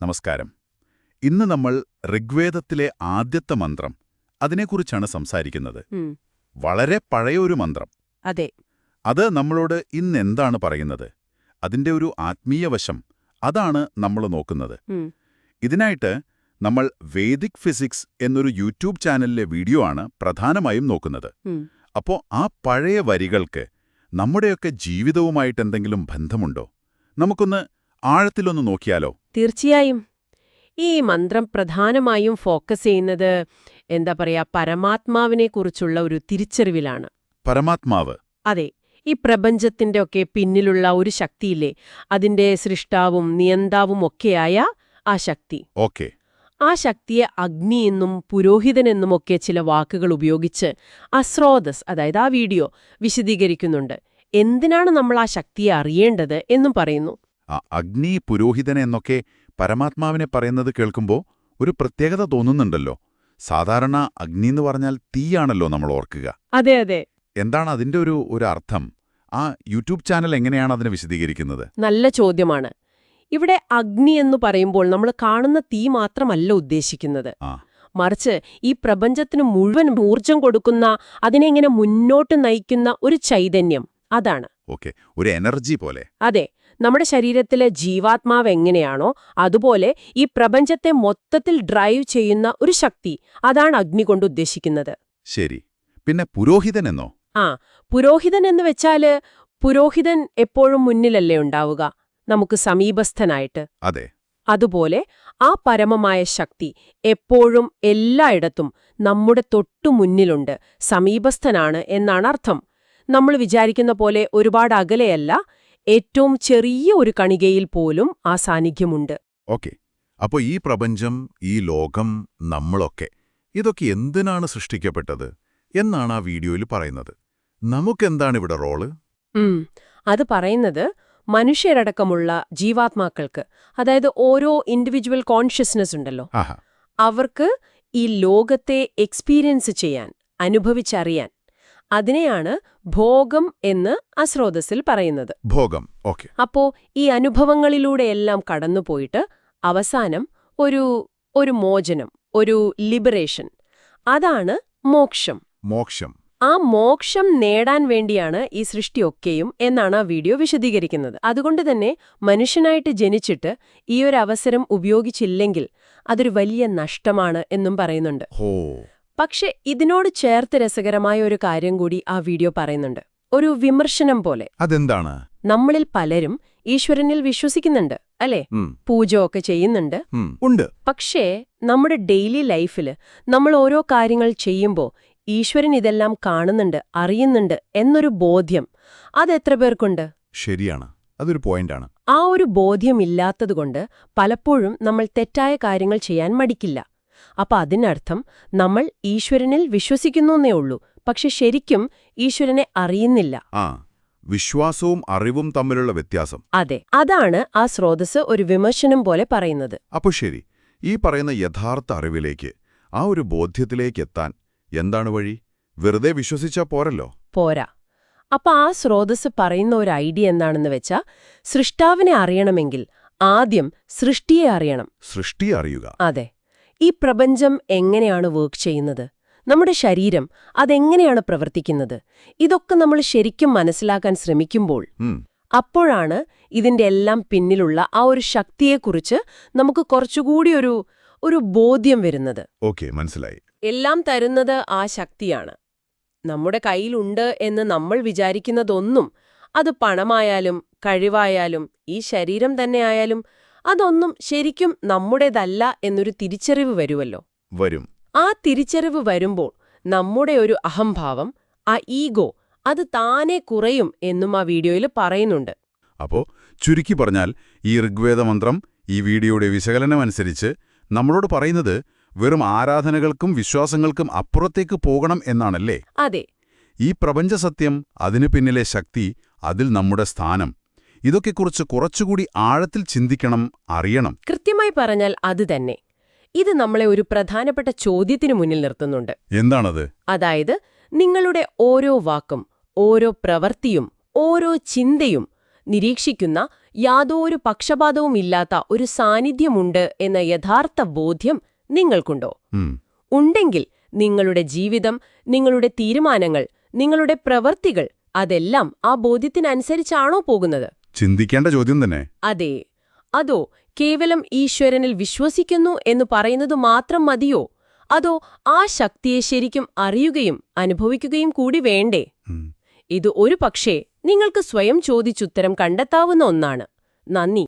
നമസ്കാരം. ഇന്ന് നമ്മൾ ഋഗ്വേദത്തിലെ ആദ്യത്തെ മന്ത്രം അതിനെക്കുറിച്ചാണ് സംസാരിക്കുന്നത്. വളരെ പഴയ ഒരു മന്ത്രം. അതെ. അത് നമ്മളോട് ഇന്നെന്താണ് പറയുന്നത്? അതിന്റെ ഒരു ആത്മീയ വശം അതാണ് നമ്മൾ നോക്കുന്നത്. ഇതിനായിട്ട് നമ്മൾ വേദിക് ഫിസിക്സ് എന്നൊരു യൂട്യൂബ് ചാനലിലെ വീഡിയോ ആണ് പ്രധാനമായും നോക്കുന്നത്. അപ്പോ ആ പഴയ വരികൾക്ക് നമ്മുടെയൊക്കെ ജീവിതവുമായിട്ട് എന്തെങ്കിലും ബന്ധമുണ്ടോ? നമുക്കൊന്ന് ആഴത്തിലൊന്ന് നോക്കിയാലോ? തീർച്ചയായും. ഈ മന്ത്രം പ്രധാനമായും ഫോക്കസ് ചെയ്യുന്നത് എന്താ പറയാ പരമാത്മാവിനെക്കുറിച്ചുള്ള ഒരു തിരിച്ചറിവിലാണ്. പരമാത്മാവ്? അതെ. ഈ പ്രപഞ്ചത്തിന്റെ ഒക്കെ പിന്നിലുള്ള ഒരു ശക്തിയില്ലേ അതിന്റെ സൃഷ്ടാവും നിയന്താവും ഒക്കെയായ ആ ശക്തി. ഓക്കെ. ആ ശക്തിയെ അഗ്നി എന്നും പുരോഹിതനെന്നുമൊക്കെ ചില വാക്കുകൾ ഉപയോഗിച്ച് അസ്രോദസ് അതായത് ആ വീഡിയോ വിശദീകരിക്കുന്നുണ്ട്. എന്തിനാണ് നമ്മൾ ആ ശക്തിയെ അറിയേണ്ടത് എന്നും പറയുന്നു. ആ അഗ്നി പുരോഹിതൻ എന്നൊക്കെ പരമാത്മാവിനെ പറയുന്നത് കേൾക്കുമ്പോൾ ഒരു പ്രത്യേകത തോന്നുന്നുണ്ടല്ലോ. സാധാരണ അഗ്നി എന്ന് പറഞ്ഞാൽ തീയാണല്ലോ നമ്മൾ ഓർക്കുക. അതെ അതെ. എന്താണ് അതിന്റെ ഒരു ഒരു അർത്ഥം? ആ യൂട്യൂബ് ചാനൽ എങ്ങനെയാണ് അതിനെ വിശദീകരിക്കുന്നത്? നല്ല ചോദ്യമാണ്. ഇവിടെ അഗ്നി എന്ന് പറയുമ്പോൾ നമ്മൾ കാണുന്ന തീ മാത്രമല്ല ഉദ്ദേശിക്കുന്നത്. മറിച്ച് ഈ പ്രപഞ്ചത്തിന് മുഴുവൻ ഊർജം കൊടുക്കുന്ന അതിനെ ഇങ്ങനെ മുന്നോട്ട് നയിക്കുന്ന ഒരു ചൈതന്യം. അതാണ്. ഓക്കെ. ഒരു എനർജി പോലെ. അതെ. നമ്മുടെ ശരീരത്തിലെ ജീവാത്മാവ് എങ്ങനെയാണോ അതുപോലെ ഈ പ്രപഞ്ചത്തെ മൊത്തത്തിൽ ഡ്രൈവ് ചെയ്യുന്ന ഒരു ശക്തി അതാണ് അഗ്നി കൊണ്ട് ഉദ്ദേശിക്കുന്നത്. ശരി. പിന്നെ പുരോഹിതൻ എന്നോ? ആ പുരോഹിതൻ എന്ന് വെച്ചാൽ പുരോഹിതൻ എപ്പോഴും മുന്നിലല്ലേ ഉണ്ടാവുക നമുക്ക് സമീപസ്ഥനായിട്ട്. അതെ. അതുപോലെ ആ പരമമായ ശക്തി എപ്പോഴും എല്ലായിടത്തും നമ്മുടെ തൊട്ടു മുന്നിലുണ്ട് സമീപസ്ഥനാണ് എന്നാണ് അർത്ഥം. നമ്മൾ വിചാരിക്കുന്ന പോലെ ഒരുപാട് അകലെയല്ല ഏറ്റവും ചെറിയ ഒരു കണികയിൽ പോലും ആ സാന്നിധ്യമുണ്ട്. ഓക്കെ. അപ്പോൾ ഈ പ്രപഞ്ചം ഈ ലോകം നമ്മളൊക്കെ ഇതൊക്കെ എന്തിനാണ് സൃഷ്ടിക്കപ്പെട്ടത് എന്നാണ് ആ വീഡിയോയിൽ പറയുന്നത്. നമുക്കെന്താണ് ഇവിടെ റോൾ അത് പറയുന്നത് മനുഷ്യരടക്കമുള്ള ജീവാത്മാക്കൾക്ക് അതായത് ഓരോ ഇൻഡിവിജ്വൽ കോൺഷ്യസ്നസ് ഉണ്ടല്ലോ അവർക്ക് ഈ ലോകത്തെ എക്സ്പീരിയൻസ് ചെയ്യാൻ അനുഭവിച്ചറിയാൻ അതിനെയാണ് ഭോഗം എന്ന് അസ്രോതസിൽ പറയുന്നത്. ഭോഗം. ഓക്കെ. അപ്പോ ഈ അനുഭവങ്ങളിലൂടെയെല്ലാം കടന്നുപോയിട്ട് അവസാനം ഒരു ഒരു മോചനം ഒരു ലിബറേഷൻ. അതാണ് മോക്ഷം. മോക്ഷം. ആ മോക്ഷം നേടാൻ വേണ്ടിയാണ് ഈ സൃഷ്ടിയൊക്കെയും എന്നാണ് ആ വീഡിയോ വിശദീകരിക്കുന്നത്. അതുകൊണ്ട് തന്നെ മനുഷ്യനായിട്ട് ജനിച്ചിട്ട് ഈ ഒരു അവസരം ഉപയോഗിച്ചില്ലെങ്കിൽ അതൊരു വലിയ നഷ്ടമാണ് എന്നും പറയുന്നുണ്ട്. പക്ഷെ ഇതിനോട് ചേർത്ത് രസകരമായ ഒരു കാര്യം കൂടി ആ വീഡിയോ പറയുന്നുണ്ട്. ഒരു വിമർശനം പോലെ. അതെന്താണ്? നമ്മളിൽ പലരും ഈശ്വരനിൽ വിശ്വസിക്കുന്നുണ്ട് അല്ലേ? ഒക്കെ ചെയ്യുന്നുണ്ട്. ഉണ്ട്. പക്ഷേ നമ്മുടെ ഡെയിലി ലൈഫിൽ നമ്മൾ ഓരോ കാര്യങ്ങൾ ചെയ്യുമ്പോൾ ഈശ്വരൻ ഇതെല്ലാം കാണുന്നുണ്ട് അറിയുന്നുണ്ട് എന്നൊരു ബോധ്യം. അതെത്ര പേർക്കുണ്ട്? ശരിയാണ്. അതൊരു പോയിന്റാണ്. ആ ഒരു ബോധ്യമില്ലാത്തതുകൊണ്ട് പലപ്പോഴും നമ്മൾ തെറ്റായ കാര്യങ്ങൾ ചെയ്യാൻ മടിക്കില്ല. അപ്പൊ അതിനർത്ഥം നമ്മൾ ഈശ്വരനിൽ വിശ്വസിക്കുന്നേ ഉള്ളൂ. പക്ഷെ ശരിക്കും ഈശ്വരനെ അറിയുന്നില്ല. ആ വിശ്വാസവും അറിവും തമ്മിലുള്ള വ്യത്യാസം. അതെ അതാണ് ആ സ്രോതസ് ഒരു വിമർശനം പോലെ പറയുന്നത്. അപ്പോൾ ശരി ഈ പറയുന്ന യഥാർത്ഥ അറിവിലേക്ക് ആ ഒരു ബോധ്യത്തിലേക്ക് എത്താൻ എന്താണ് വഴി? വെറുതെ വിശ്വസിച്ചാ പോരല്ലോ. പോരാ. അപ്പൊ ആ സ്രോതസ് പറയുന്ന ഒരു ഐഡിയ എന്താണെന്ന് വെച്ചാ സൃഷ്ടാവിനെ അറിയണമെങ്കിൽ ആദ്യം സൃഷ്ടിയെ അറിയണം. സൃഷ്ടിയെ അറിയുക. അതെ. ഈ പ്രപഞ്ചം എങ്ങനെയാണ് വർക്ക് ചെയ്യുന്നത്? നമ്മുടെ ശരീരം അതെങ്ങനെയാണ് പ്രവർത്തിക്കുന്നത്? ഇതൊക്കെ നമ്മൾ ശരിക്കും മനസ്സിലാക്കാൻ ശ്രമിക്കുമ്പോൾ അപ്പോഴാണ് ഇതിന്റെ എല്ലാം പിന്നിലുള്ള ആ ഒരു ശക്തിയെക്കുറിച്ച് നമുക്ക് കുറച്ചുകൂടി ഒരു ഒരു ബോധ്യം വരുന്നത്. ഓക്കെ മനസ്സിലായി. എല്ലാം തരുന്നത് ആ ശക്തിയാണ്. നമ്മുടെ കയ്യിലുണ്ട് എന്ന് നമ്മൾ വിചാരിക്കുന്നതൊന്നും അത് പണമായാലും കഴിവായാലും ഈ ശരീരം തന്നെയായാലും അതൊന്നും ശരിക്കും നമ്മുടേതല്ല എന്നൊരു തിരിച്ചറിവ് വരുമല്ലോ വരും. ആ തിരിച്ചറിവ് വരുമ്പോൾ നമ്മുടെ ഒരു അഹംഭാവം ആ ഈഗോ അത് താനെ കുറയും എന്നും ആ വീഡിയോയിൽ പറയുന്നുണ്ട്. അപ്പോ ചുരുക്കി പറഞ്ഞാൽ ഈ ഋഗ്വേദ മന്ത്രം ഈ വീഡിയോയുടെ വിശകലനമനുസരിച്ച് നമ്മളോട് പറയുന്നത് വെറും ആരാധനകൾക്കും വിശ്വാസങ്ങൾക്കും അപ്പുറത്തേക്ക് പോകണം എന്നാണല്ലേ? അതെ. ഈ പ്രപഞ്ചസത്യം അതിനു പിന്നിലെ ശക്തി അതിൽ നമ്മുടെ സ്ഥാനം. ഇതൊക്കെക്കുറിച്ച് കുറച്ചുകൂടി ആഴത്തിൽ ചിന്തിക്കണം അറിയണം. കൃത്യമായി പറഞ്ഞാൽ അത് തന്നെ. ഇത് നമ്മളെ ഒരു പ്രധാനപ്പെട്ട ചോദ്യത്തിനു മുന്നിൽ നിർത്തുന്നുണ്ട്. എന്താണത്? അതായത് നിങ്ങളുടെ ഓരോ വാക്കും ഓരോ പ്രവൃത്തിയും ഓരോ ചിന്തയും നിരീക്ഷിക്കുന്ന യാതൊരു പക്ഷപാതവും ഇല്ലാത്ത ഒരു സാന്നിധ്യമുണ്ട് എന്ന യഥാർത്ഥ ബോധ്യം നിങ്ങൾക്കുണ്ടോ? ഉണ്ടെങ്കിൽ നിങ്ങളുടെ ജീവിതം നിങ്ങളുടെ തീരുമാനങ്ങൾ നിങ്ങളുടെ പ്രവൃത്തികൾ അതെല്ലാം ആ ബോധ്യത്തിനനുസരിച്ചാണോ പോകുന്നത്? ചിന്തിക്കേണ്ട ചോദ്യം തന്നെ. അതെ. അതോ കേവലം ഈശ്വരനിൽ വിശ്വസിക്കുന്നു എന്ന് പറയുന്നത് മാത്രം മതിയോ? അതോ ആ ശക്തിയെ ശരിക്കും അറിയുകയും അനുഭവിക്കുകയും കൂടി വേണ്ടേ? ഇത് ഒരു പക്ഷേ നിങ്ങൾക്ക് സ്വയം ചോദിച്ചുത്തരം കണ്ടെത്താവുന്ന ഒന്നാണ്. നന്ദി.